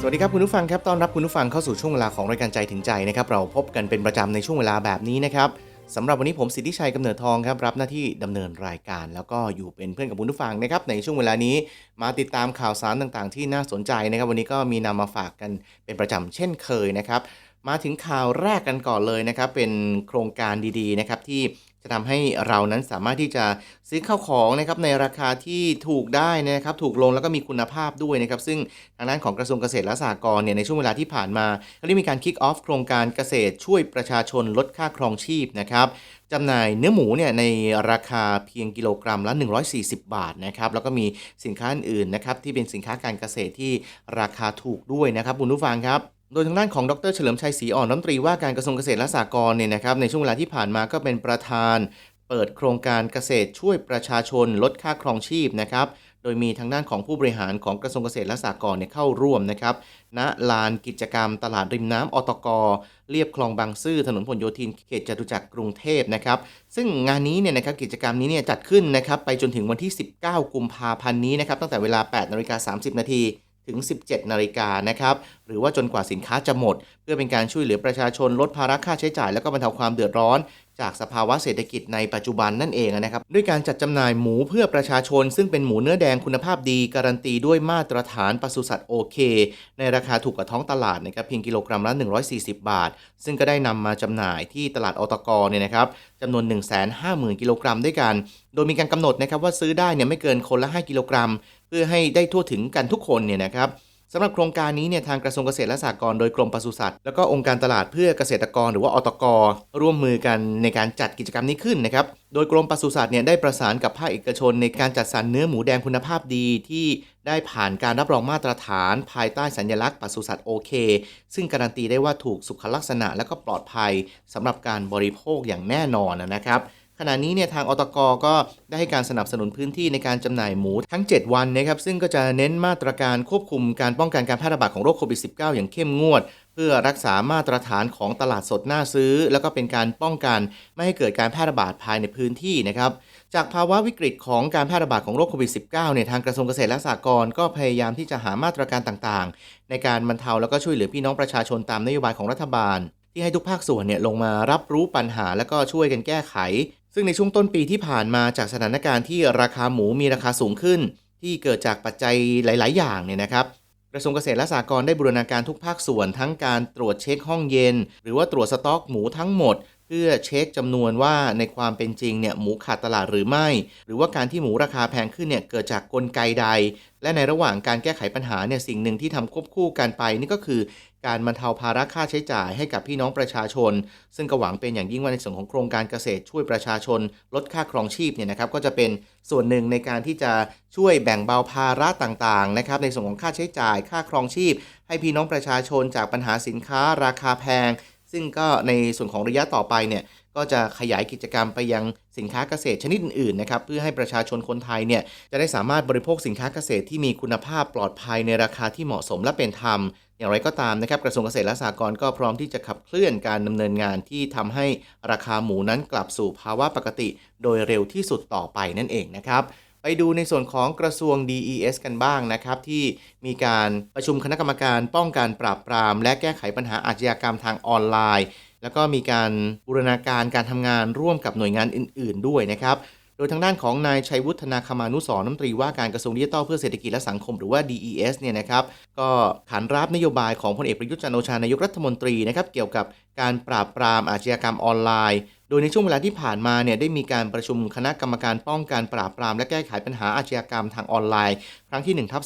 สวัสดีครับคุณผู้ฟังครับต้อนรับคุณผู้ฟังเข้าสู่ช่วงเวลาของรายการใจถึงใจนะครับเราพบกันเป็นประจำในช่วงเวลาแบบนี้นะครับสำหรับวันนี้ผมสิทธิชัยกำเนิดทองครับรับหน้าที่ดำเนินรายการ แล้วก็อยู่เป็นเพื่อนกับคุณผู้ฟังนะครับในช่วงเวลานี้มาติดตามข่าวสารต่างๆ ที่น่าสนใจนะครับ วันนี้ก็มีนำมาฝากกันเป็นประจำเช่นเคยนะครับ มาถึงข่าวแรกกันก่อนเลยนะครับ เป็นโครงการดีๆนะครับที่จะทำให้เรานั้นสามารถที่จะซื้อข้าวของนะครับในราคาที่ถูกได้นะครับ ถูกลงแล้วก็มีคุณภาพด้วยนะครับ ซึ่งทางด้านของกระทรวงเกษตรและสหกรณ์เนี่ยในช่วงเวลาที่ผ่านมาก็ได้มีการคิกออฟโครงการเกษตรช่วยประชาชนลดค่าครองชีพนะครับจำหน่ายเนื้อหมูเนี่ยในราคาเพียงกิโลกรัมละ 140 บาทนะครับแล้วก็มีสินค้าอื่นๆนะครับที่เป็นสินค้าการเกษตรที่ราคาถูกด้วยนะครับคุณผู้ฟังครับ โดยทางด้านของดรเฉลิมชัยศรีอ่อนรัฐมนตรีว่าการกระทรวงเกษตรและสหกรณ์เนี่ยนะครับในช่วงเวลาที่ผ่านมาก็เป็นประธาน เปิดโครงการเกษตรช่วยประชาชนลดค่าครองชีพนะครับโดยมีทางด้านของผู้บริหารของกระทรวงเกษตรและสหกรณ์เนี่ยเข้าร่วมนะครับณลานกิจกรรมตลาดริมน้ำอตกเรียบคลองบางซื่อถนนพหลโยธินเขตจตุจักรกรุงเทพนะครับ ซึ่งงานนี้เนี่ยนะครับกิจกรรมนี้เนี่ยจัดขึ้นนะครับไปจนถึงวันที่ 19 กุมภาพันธ์นี้นะครับตั้งแต่เวลา8นาฬิกา30 นาทีถึง 17 นาฬิกานะครับ หรือว่าจนกว่าสินค้าจะหมด เพื่อเป็นการช่วยเหลือประชาชนลดภาระค่าใช้จ่าย และก็บรรเทาความเดือดร้อน จากสภาวะเศรษฐกิจในปัจจุบันนั่นเองนะครับ ด้วยการจัดจำหน่ายหมูเพื่อประชาชน ซึ่งเป็นหมูเนื้อแดงคุณภาพดี การันตีด้วยมาตรฐานปศุสัตว์โอเค ในราคาถูกกว่าท้องตลาดนะครับเพียงกิโลกรัมละ 140 บาท ซึ่งก็ได้นำมาจำหน่ายที่ตลาดอตกเนี่ยนะครับจำนวน 150,000 กิโลกรัมด้วยกัน โดยมีการกำหนดนะครับว่าซื้อได้เนี่ยไม่เกินคนละ 5 กิโลกรัม เพื่อให้ได้ทั่วถึงกันทุกคนเนี่ยนะครับ สำหรับโครงการนี้เนี่ยทางกระทรวงเกษตรและสหกรณ์โดยกรมปศุสัตว์แล้วก็องค์การตลาดเพื่อเกษตรกรหรือว่าอตกร่วมมือกันในการจัดกิจกรรมนี้ขึ้นนะครับ โดยกรมปศุสัตว์เนี่ยได้ประสานกับภาคเอกชน ในการจัดสรรเนื้อหมูแดงคุณภาพดีที่ได้ผ่านการรับรองมาตรฐาน ภายใต้สัญลักษณ์ปศุสัตว์โอเค ซึ่งการันตีได้ว่าถูกสุขลักษณะและก็ปลอดภัยสำหรับการบริโภคอย่างแน่นอนนะครับ ขณะนี้เนี่ยทางอตกก็ได้ให้การสนับสนุนพื้นที่ในการจำหน่ายหมูทั้ง 7 วันนะครับซึ่งก็จะเน้นมาตรการควบคุมการป้องกันการแพร่ระบาดของโรคโควิด -19 อย่างเข้มงวด เพื่อรักษามาตรฐานของตลาดสดหน่าซื้อ แล้วก็เป็นการป้องกันไม่ให้เกิดการแพร่ระบาดภายในพื้นที่นะครับจากภาวะวิกฤตของการแพร่ระบาดของโรคโควิด -19 เนี่ยทางกระทรวงเกษตรและสหกรณ์ก็พยายามที่จะหามาตรการต่างๆ ในการบรรเทาแล้วก็ช่วยเหลือพี่น้องประชาชนตามนโยบายของรัฐบาล ที่ให้ทุกภาคส่วนเนี่ยลงมารับรู้ปัญหาแล้วก็ช่วยกันแก้ไข ซึ่งในช่วงต้นปีที่ผ่านมาจากสถานการณ์ที่ราคาหมูมีราคาสูงขึ้น ที่เกิดจากปัจจัยหลาย ๆ อย่างเนี่ยนะครับกระทรวงเกษตรและสหกรณ์ได้บูรณาการทุกภาคส่วนทั้งการตรวจเช็คห้องเย็น หรือว่าตรวจสต็อกหมูทั้งหมด เพื่อเช็คจำนวนว่าในความเป็นจริงเนี่ยหมูขาดตลาดหรือไม่ หรือว่าการที่หมูราคาแพงขึ้นเนี่ยเกิดจากกลไกใด และในระหว่างการแก้ไขปัญหาเนี่ยสิ่งหนึ่งที่ทำควบคู่กันไปนี่ก็คือ การบรรเทาภาระค่าใช้จ่ายให้กับพี่น้องประชาชน ซึ่งก็หวังเป็นอย่างยิ่งว่าในส่วนของโครงการเกษตรช่วยประชาชน ลดค่าครองชีพเนี่ยนะครับ ก็จะเป็นส่วนหนึ่งในการที่จะช่วยแบ่งเบาภาระต่างๆนะครับในส่วนของค่าใช้จ่าย ค่าครองชีพ ให้พี่น้องประชาชนจากปัญหาสินค้าราคาแพง ซึ่งก็ในส่วนของระยะต่อไปเนี่ย ก็จะขยายกิจกรรมไปยังสินค้าเกษตรชนิดอื่นๆนะครับเพื่อให้ประชาชนคนไทยเนี่ยจะได้สามารถบริโภคสินค้าเกษตรที่มีคุณภาพปลอดภัยในราคาที่เหมาะสมและเป็นธรรม อย่างไรก็ตามนะครับกระทรวงเกษตรและสหกรณ์ก็พร้อมที่จะขับเคลื่อนการดำเนินงานที่ทำให้ราคาหมูนั้นกลับสู่ภาวะปกติ โดยเร็วที่สุดต่อไปนั่นเองนะครับไปดูในส่วนของกระทรวง DES กันบ้างนะครับ ที่มีการประชุมคณะกรรมการป้องกันปราบปราม และแก้ไขปัญหาอาชญากรรมทางออนไลน์ แล้วก็มีการบูรณาการการทำงานร่วมกับหน่วยงานอื่น ๆ ด้วยนะครับ โดยทางด้านของนายชัยวุฒนาคมานุสรณ์รัฐมนตรีว่าการกระทรวงดิจิทัลเพื่อเศรษฐกิจและสังคมหรือว่า DES เนี่ยนะครับ ก็ขานรับนโยบายของพลเอกประยุทธ์จันทร์โอชานายกรัฐมนตรีนะครับเกี่ยวกับการปราบปรามอาชญากรรมออนไลน์ โดยในช่วงเวลาที่ผ่านมาเนี่ยได้มีการประชุมคณะกรรมการป้องกันปราบปรามและแก้ไขปัญหาอาชญากรรมทางออนไลน์ ครั้งที่1ทับ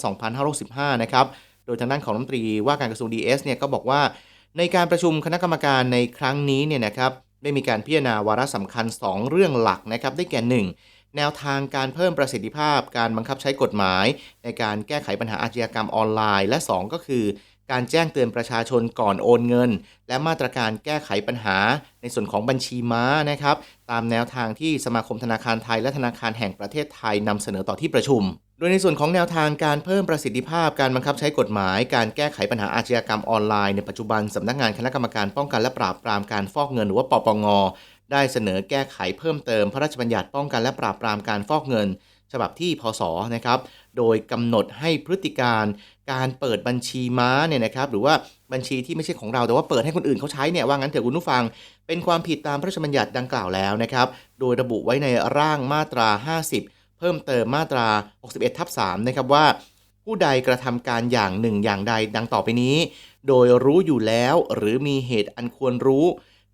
2565 นะครับ โดยทางด้านของรัฐมนตรีว่าการกระทรวง DS เนี่ยก็บอกว่า ในการประชุมคณะกรรมการในครั้งนี้เนี่ยนะครับได้มีการพิจารณาวาระสำคัญ 2 เรื่องหลักนะครับได้แก่ 1 แนวทางการเพิ่มประสิทธิภาพ การบังคับใช้กฎหมาย ในการแก้ไขปัญหาอาชญากรรมออนไลน์ และ 2 ก็คือ การแจ้งเตือนประชาชนก่อนโอนเงิน และมาตรการแก้ไขปัญหา ในส่วนของบัญชีม้านะครับ ตามแนวทางที่สมาคมธนาคารไทยและธนาคารแห่งประเทศไทยนำเสนอต่อที่ประชุม โดยในส่วนของแนวทางการเพิ่มประสิทธิภาพการบังคับใช้กฎหมาย การแก้ไขปัญหาอาชญากรรมออนไลน์ในปัจจุบันสำนักงานคณะกรรมการป้องกันและปราบปรามการฟอกเงินหรือว่าปปงได้เสนอแก้ไขเพิ่มเติมพระราชบัญญัติป้องกันและปราบปรามการฟอกเงิน ฉบับที่พศนะครับ โดยกำหนดให้พฤติการการเปิดบัญชีม้าเนี่ยนะครับหรือว่าบัญชีที่ไม่ใช่ของเราแต่ว่าเปิดให้คนอื่นเขาใช้เนี่ยว่างั้นเถอะคุณผู้ฟัง เป็นความผิดตามพระราชบัญญัติดังกล่าวแล้วนะครับ โดยระบุไว้ในร่างมาตรา 50 พิ่มเติมมาตรา 61 ทับ 3 นะครับว่า ผู้ใดกระทำการอย่างหนึ่งอย่างใดดังต่อไปนี้ โดยรู้อยู่แล้วหรือมีเหตุอันควรรู้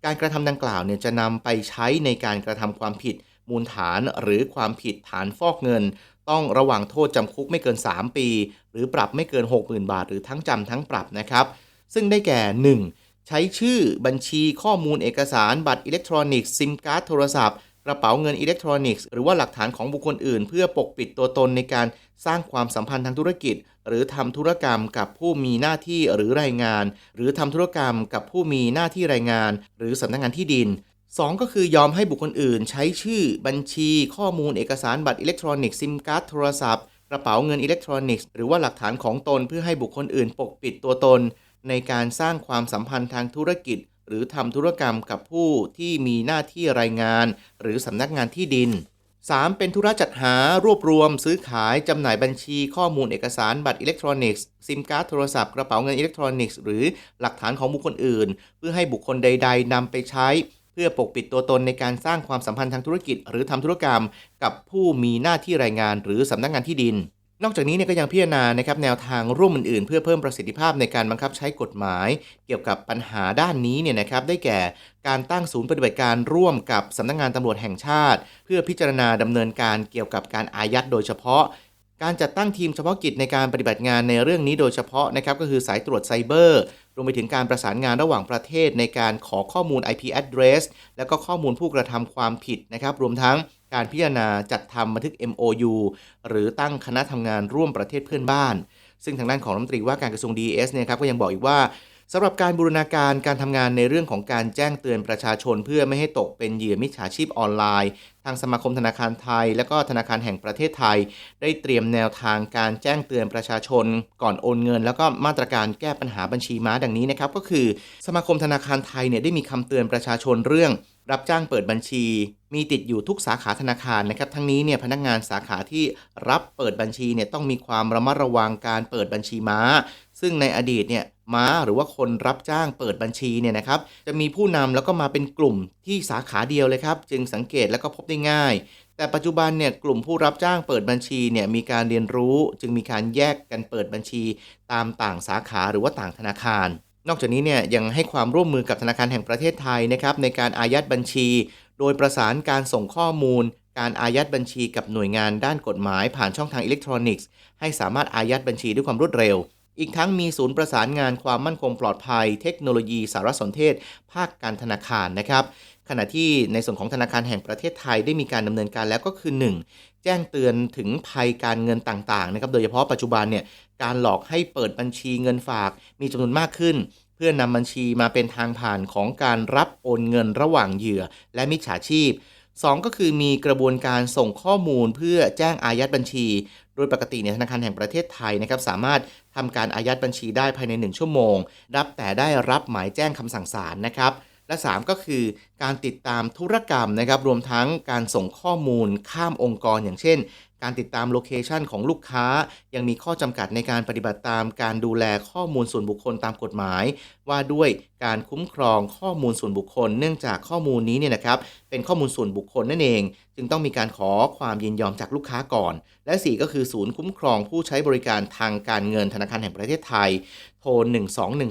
การกระทำดังกล่าวเนี่ยจะนำไปใช้ในการกระทำความผิด มูลฐานหรือความผิดฐานฟอกเงิน ต้องระวังโทษจำคุกไม่เกิน 3 ปี หรือปรับไม่เกิน 60,000 บาท หรือทั้งจำทั้งปรับนะครับ ซึ่งได้แก่ 1. ใช้ชื่อบัญชีข้อมูลเอกสาร บัตรอิเล็กทรอนิกส์ซิมการ์ดโทรศัพท์ กระเป๋าเงินอิเล็กทรอนิกส์หรือว่าหลักฐานของบุคคลอื่น เพื่อปกปิดตัวตนในการสร้างความสัมพันธ์ทางธุรกิจ หรือทำธุรกรรมกับผู้มีหน้าที่หรือรายงาน หรือทำธุรกรรมกับผู้มีหน้าที่รายงาน หรือสำนักงานที่ดิน 2 ก็คือยอมให้บุคคลอื่น ใช้ชื่อบัญชี ข้อมูลเอกสารบัตรอิเล็กทรอนิกส์ซิมการ์ดโทรศัพท์กระเป๋าเงินอิเล็กทรอนิกส์หรือว่าหลักฐานของตนเพื่อให้บุคคลอื่น ปกปิดตัวตน ในการสร้างความสัมพันธ์ทางธุรกิจ หรือทำธุรกรรมกับผู้ที่มีหน้าที่รายงาน หรือสำนักงานที่ดิน 3. เป็นธุระจัดหารวบรวม ซื้อขายจำหน่ายบัญชีข้อมูลเอกสารบัตรอิเล็กทรอนิกส์ซิมการ์ดโทรศัพท์กระเป๋าเงินอิเล็กทรอนิกส์หรือหลักฐานของบุคคลอื่น เพื่อให้บุคคลใด ๆนำไปใช้ เพื่อปกปิดตัวตนในการสร้างความสัมพันธ์ทางธุรกิจ หรือทำธุรกรรม กับผู้มีหน้าที่รายงาน หรือสำนักงานที่ดิน นอกจากนี้เนี่ยก็ยังพิจารณานะครับแนวทางร่วมอื่นๆ เพื่อเพิ่มประสิทธิภาพในการบังคับใช้กฎหมาย เกี่ยวกับปัญหาด้านนี้เนี่ยนะครับได้แก่การตั้งศูนย์ปฏิบัติการร่วมกับสำนักงานตำรวจแห่งชาติ เพื่อพิจารณาดำเนินการเกี่ยวกับการอายัดโดยเฉพาะ การจัดตั้งทีมเฉพาะกิจในการปฏิบัติงานในเรื่องนี้โดยเฉพาะนะครับก็คือสายตรวจไซเบอร์รวมไปถึงการประสานงานระหว่างประเทศในการขอข้อมูล IP address แล้วก็ข้อมูลผู้กระทำความผิดนะครับรวมทั้ง การพิจารณาจัดทำบันทึก MOU หรือตั้งคณะทำงานร่วมประเทศเพื่อนบ้าน ซึ่งทางด้านของรัฐมนตรีว่าการกระทรวง DS เนี่ยครับก็ยังบอกอีกว่าสำหรับการบูรณาการการทำงานในเรื่องของการแจ้งเตือนประชาชน เพื่อไม่ให้ตกเป็นเหยื่อมิจฉาชีพออนไลน์ ทางสมาคมธนาคารไทย และก็ธนาคารแห่งประเทศไทย ได้เตรียมแนวทางการแจ้งเตือนประชาชน ก่อนโอนเงิน แล้วก็มาตรการแก้ปัญหาบัญชีม้าดังนี้นะครับก็คือ สมาคมธนาคารไทยเนี่ยได้มีคำเตือนประชาชนเรื่อง รับจ้างเปิดบัญชี มีติดอยู่ทุกสาขาธนาคารนะครับ ทั้งนี้เนี่ยพนักงานสาขาที่รับเปิดบัญชีเนี่ยต้องมีความระมัดระวังการเปิดบัญชีม้า ซึ่งในอดีตเนี่ยม้าหรือว่าคนรับจ้างเปิดบัญชีเนี่ยนะครับ จะมีผู้นำแล้วก็มาเป็นกลุ่มที่สาขาเดียวเลยครับ จึงสังเกตแล้วก็พบได้ง่าย แต่ปัจจุบันเนี่ยกลุ่มผู้รับจ้างเปิดบัญชีเนี่ยมีการเรียนรู้จึงมีการแยกกันเปิดบัญชี ตามต่างสาขาหรือว่าต่างธนาคารนอกจากนี้เนี่ยยังให้ความร่วมมือกับธนาคารแห่งประเทศไทยนะครับในการอายัดบัญชี โดยประสานการส่งข้อมูล การอายัดบัญชีกับหน่วยงานด้านกฎหมายผ่านช่องทางอิเล็กทรอนิกส์ ให้สามารถอายัดบัญชีด้วยความรวดเร็ว อีกทั้งมีศูนย์ประสานงานความมั่นคงปลอดภัย เทคโนโลยีสารสนเทศ ภาคการธนาคารนะครับขณะที่ในส่วนของธนาคารแห่งประเทศไทยได้มีการดำเนินการแล้วก็คือ 1. แจ้งเตือนถึงภัยการเงินต่างๆนะครับโดยเฉพาะปัจจุบันเนี่ยการหลอกให้เปิดบัญชีเงินฝากมีจำนวนมากขึ้น พื่อนำบัญชีมาเป็นทางผ่านของการรับโอนเงินระหว่างเหยื่อและมิจฉาชีพ 2 ก็คือมีกระบวนการส่งข้อมูลเพื่อแจ้งอายัดบัญชี โดยปกติเนี่ยธนาคารแห่งประเทศไทยนะครับสามารถทำการอายัดบัญชีได้ภายใน 1 ชั่วโมง รับแต่ได้รับหมายแจ้งคำสั่งศาลนะครับ และ 3 ก็คือการติดตามธุรกรรมนะครับรวมทั้งการส่งข้อมูลข้ามองค์กรอย่างเช่น การติดตามโลเคชันของลูกค้า ยังมีข้อจำกัดในการปฏิบัติตามการดูแลข้อมูลส่วนบุคคลตามกฎหมาย ว่าด้วยการคุ้มครองข้อมูลส่วนบุคคล เนื่องจากข้อมูลนี้เนี่ยนะครับเป็นข้อมูลส่วนบุคคลนั่นเอง จึงต้องมีการขอความยินยอมจากลูกค้าก่อน และ 4 ก็คือศูนย์คุ้มครองผู้ใช้บริการทางการเงินธนาคารแห่งประเทศไทยโทร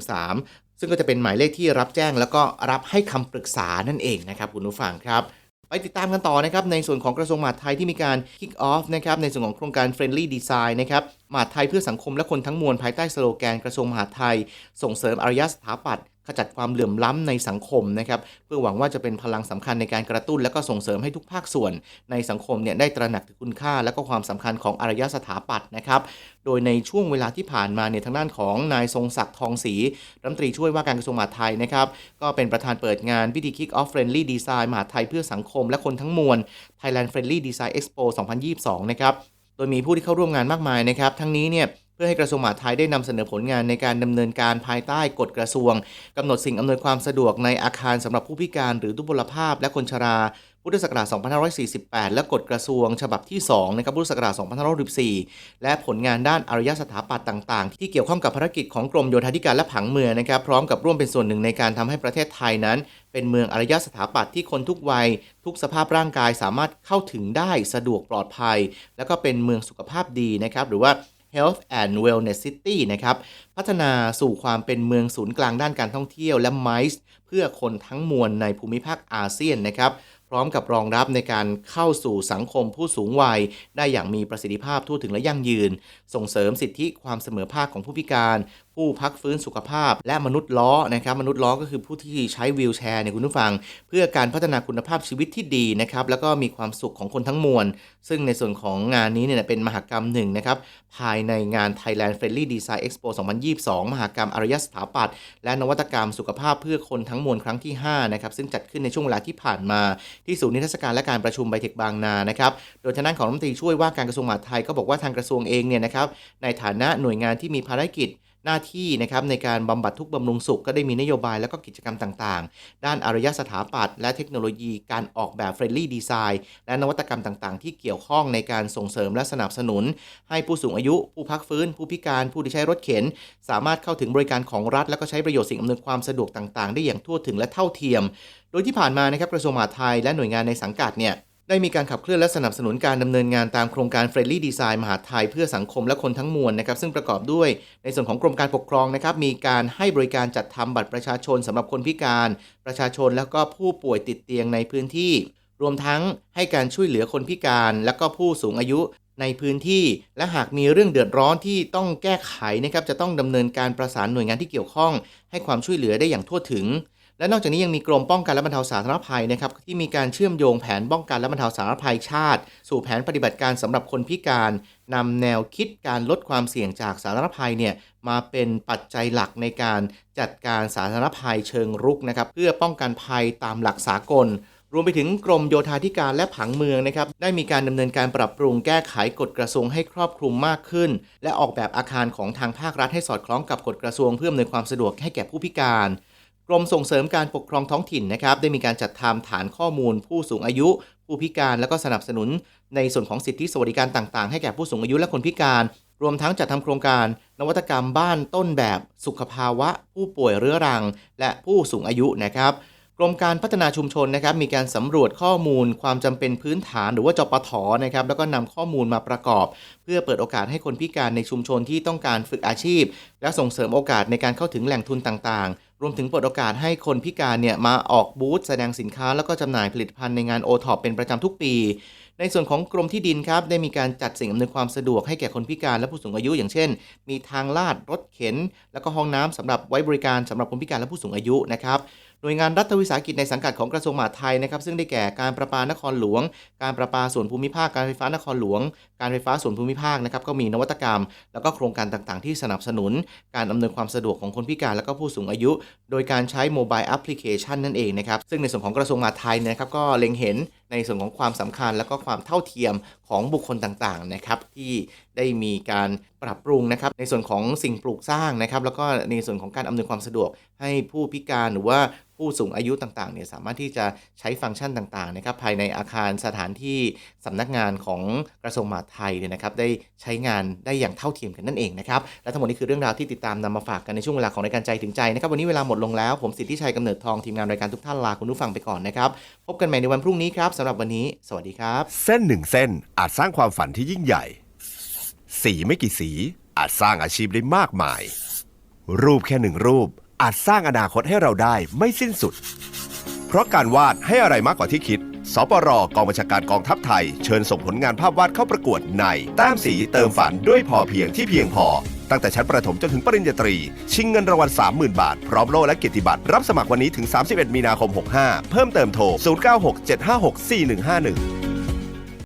1213 ซึ่งก็จะเป็นหมายเลขที่รับแจ้ง แล้วก็รับให้คำปรึกษานั่นเองนะครับคุณผู้ฟังครับไปติดตามกันต่อนะครับในส่วนของกระทรวงมหาดไทยที่มีการ kick off นะครับในส่วนของโครงการ friendly design นะครับมหาดไทยเพื่อสังคมและคนทั้งมวลภายใต้สโลแกนกระทรวงมหาดไทย ส่งเสริมอารยสถาปัตย์ ขจัดความเหลื่อมล้ำในสังคมนะครับเพื่อหวังว่าจะเป็นพลังสำคัญในการกระตุ้น และก็ส่งเสริมให้ทุกภาคส่วนในสังคมเนี่ยได้ตระหนักถึงคุณค่า และก็ความสำคัญของอารยสถาปัตย์นะครับโดยในช่วงเวลาที่ผ่านมาเนี่ยทางด้านของนายทรงศักดิ์ทองศรีรัฐมนตรีช่วยว่าการกระทรวงมหาดไทยนะครับก็เป็นประธานเปิดงานพิธี Kick Off Friendly Design มหาดไทยเพื่อสังคม และคนทั้งมวล Thailand Friendly Design Expo 2022 นะครับโดยมีผู้ที่เข้าร่วมงานมากมายนะครับทั้งนี้เนี่ย พื่อให้กระทรวงมหาดไทยได้นำเสนอผลงานในการดำเนินการภายใต้กฎกระทรวงกำหนดสิ่งอำนวยความสะดวกในอาคารสำหรับผู้พิการหรือทุพพลภาพและคนชราพุทธศักราช 2548 และกฎกระทรวง ฉบับที่ 2 นะครับ พุทธศักราช 2564 และผลงานด้านอารยสถาปัตย์ต่าง ๆ ที่เกี่ยวข้องกับภารกิจของกรมโยธาธิการและผังเมืองนะครับ พร้อมกับร่วมเป็นส่วนหนึ่งในการทำให้ประเทศไทยนั้น เป็นเมืองอารยสถาปัตย์ที่คนทุกวัย ทุกสภาพร่างกายสามารถเข้าถึงได้สะดวกปลอดภัย แล้วก็เป็นเมืองสุขภาพดีนะครับ หรือว่า Health and Wellness City นะครับ พัฒนาสู่ความเป็นเมืองศูนย์กลางด้านการท่องเที่ยวและ MICE พื่อคนทั้งมวลในภูมิภาคอาเซียนนะครับพร้อมกับรองรับในการเข้าสู่สังคมผู้สูงวัย ได้อย่างมีประสิทธิภาพทั่วถึงและยั่งยืน ส่งเสริมสิทธิความเสมอภาคของผู้พิการ ผู้พักฟื้นสุขภาพ และมนุษย์ล้อนะครับมนุษย์ล้อก็คือผู้ที่ใช้วีลแชร์เนี่ยคุณผู้ฟัง เพื่อการพัฒนาคุณภาพชีวิตที่ดีนะครับแล้วก็มีความสุขของคนทั้งมวล ซึ่งในส่วนของงานนี้เนี่ยเป็นมหกรรมหนึ่งนะครับภายในงาน Thailand Friendly Design Expo 2022 มหกรรมอารยสถาปัตย์และนวัตกรรมสุขภาพเพื่อคนทั้งมวลครั้งที่5นะครับซึ่งจัดขึ้นในช่วงเวลาที่ผ่านมาที่ศูนย์นิทรรศการและการประชุมไบเทคบางนานะครับโดยทางด้านของรัฐมนตรีช่วยว่าการกระทรวงมหาดไทยก็บอกว่าทางกระทรวงเองเนี่ยนะครับในฐานะหน่วยงานที่มีภารกิจ หน้าที่นะครับในการบำบัดทุกข์บำรุงสุขก็ได้มีนโยบายและก็กิจกรรมต่างๆ ด้านอารยสถาปัตย์และเทคโนโลยีการออกแบบเฟรนลี่ดีไซน์และนวัตกรรมต่างๆ ที่เกี่ยวข้องในการส่งเสริมและสนับสนุน ให้ผู้สูงอายุ ผู้พักฟื้น ผู้พิการผู้ที่ใช้รถเข็น สามารถเข้าถึงบริการของรัฐ และก็ใช้ประโยชน์สิ่งอำนวยความสะดวกต่างๆ ได้อย่างทั่วถึงและเท่าเทียม โดยที่ผ่านมานะครับกระทรวงมหาดไทยและหน่วยงานในสังกัดเนี่ย ได้มีการขับเคลื่อนและสนับสนุนการดำเนินงานตามโครงการ Friendly Design มหาไทยเพื่อสังคมและคนทั้งมวลนะครับซึ่งประกอบด้วยในส่วนของกรมการปกครองนะครับมีการให้บริการจัดทำบัตรประชาชนสำหรับคนพิการ ประชาชนแล้วก็ผู้ป่วยติดเตียงในพื้นที่ รวมทั้งให้การช่วยเหลือคนพิการ และก็ผู้สูงอายุในพื้นที่ และหากมีเรื่องเดือดร้อนที่ต้องแก้ไขนะครับจะต้องดำเนินการประสานหน่วยงานที่เกี่ยวข้อง ให้ความช่วยเหลือได้อย่างทั่วถึง และนอกจากนี้ยังมีกรมป้องกันและบรรเทาสาธารณภัยนะครับที่มีการเชื่อมโยงแผนป้องกันและบรรเทาสาธารณภัยชาติ สู่แผนปฏิบัติการสำหรับคนพิการนำแนวคิดการลดความเสี่ยงจากสาธารณภัยเนี่ยมาเป็นปัจจัยหลักในการจัดการสาธารณภัยเชิงรุกนะครับเพื่อป้องกันภัยตามหลักสากลรวมไปถึงกรมโยธาธิการและผังเมืองนะครับได้มีการดำเนินการปรับปรุงแก้ไขกฎกระทรวงให้ครอบคลุมมากขึ้น และออกแบบอาคารของทางภาครัฐให้สอดคล้องกับกฎกระทรวงเพื่ออำนวยความสะดวกให้แก่ผู้พิการ กรมส่งเสริมการปกครองท้องถิ่นนะครับได้มีการจัดทำฐานข้อมูล ผู้สูงอายุ ผู้พิการและก็สนับสนุน ในส่วนของสิทธิสวัสดิการต่างๆ ให้แก่ผู้สูงอายุและคนพิการ รวมทั้งจัดทำโครงการ นวัตกรรมบ้านต้นแบบสุขภาวะ ผู้ป่วยเรื้อรัง และผู้สูงอายุนะครับกรมการพัฒนาชุมชนนะครับมีการสำรวจข้อมูล ความจำเป็นพื้นฐานหรือว่าจปทนะครับแล้วก็นำข้อมูลมาประกอบ เพื่อเปิดโอกาสให้คนพิการในชุมชนที่ต้องการฝึกอาชีพ และส่งเสริมโอกาสในการเข้าถึงแหล่งทุนต่างๆ รวมถึงเปิดโอกาสให้คนพิการเนี่ยมาออกบูธแสดงสินค้าแล้วก็จำหน่ายผลิตภัณฑ์ในงานโอท็อปเป็นประจำทุกปี ในส่วนของกรมที่ดินครับ ได้มีการจัดสิ่งอำนวยความสะดวกให้แก่คนพิการและผู้สูงอายุ อย่างเช่น มีทางลาดรถเข็น แล้วก็ห้องน้ำสำหรับไว้บริการสำหรับคนพิการและผู้สูงอายุนะครับ หน่วยงานรัฐวิสาหกิจในสังกัดของกระทรวงมหาดไทยนะครับซึ่งได้แก่การประปานครหลวง การประปาส่วนภูมิภาคการไฟฟ้านครหลวง การไฟฟ้าส่วนภูมิภาคนะครับก็มีนวัตกรรม แล้วก็โครงการต่างๆ ที่สนับสนุน การอำนวยความสะดวกของคนพิการและก็ผู้สูงอายุ โดยการใช้โมบายแอปพลิเคชันนั่นเองนะครับซึ่งในส่วนของกระทรวงมหาดไทยนยนะครับก็เล็งเห็นในส่วนของความสำคัญและก็ความเท่าเทียม ของบุคคลต่างๆนะครับที่ได้มีการปรับปรุงนะครับในส่วนของสิ่งปลูกสร้างนะครับแล้วก็ในส่วนของการอำนวยความสะดวกให้ผู้พิการหรือว่าผู้สูงอายุต่างๆเนี่ยสามารถที่จะใช้ฟังก์ชันต่างๆนะครับภายในอาคารสถานที่สำนักงานของกระทรวงมหาดไทยเนี่ยนะครับได้ใช้งานได้อย่างเท่าเทียมกันนั่นเองนะครับและทั้งหมดนี้คือเรื่องราวที่ติดตามนำมาฝากกันในช่วงเวลาของรายการใจถึงใจนะครับวันนี้เวลาหมดลงแล้วผมสิทธิชัยกำเนิดทองทีมงานรายการทุกท่านลาคุณผู้ฟังไปก่อนนะครับพบกันใหม่ในวันพรุ่งนี้ครับสำหรับวันนี้ สวัสดีครับ เส้นหนึ่งเส้นอาจสร้างความฝันที่ยิ่งใหญ่ สีไม่กี่สีอาจสร้างอาชีพได้มากมาย รูปแค่หนึ่งรูปอาจสร้างอนาคตให้เราได้ไม่สิ้นสุด เพราะการวาดให้อะไรมากกว่าที่คิด สปรกองบัญชาการกองทัพไทย เชิญส่งผลงานภาพวาดเข้าประกวดในแต้มสีเติมฝันด้วยพอเพียงที่เพียงพอ ตั้งแต่ชั้นประถมจนถึงปริญญาตรี ชิงเงินรางวัล 30,000 บาท พร้อมโล่และเกียรติบัตรรับสมัครวันนี้ถึง 31 มีนาคม 65 เพิ่มเติมโทร 0967564151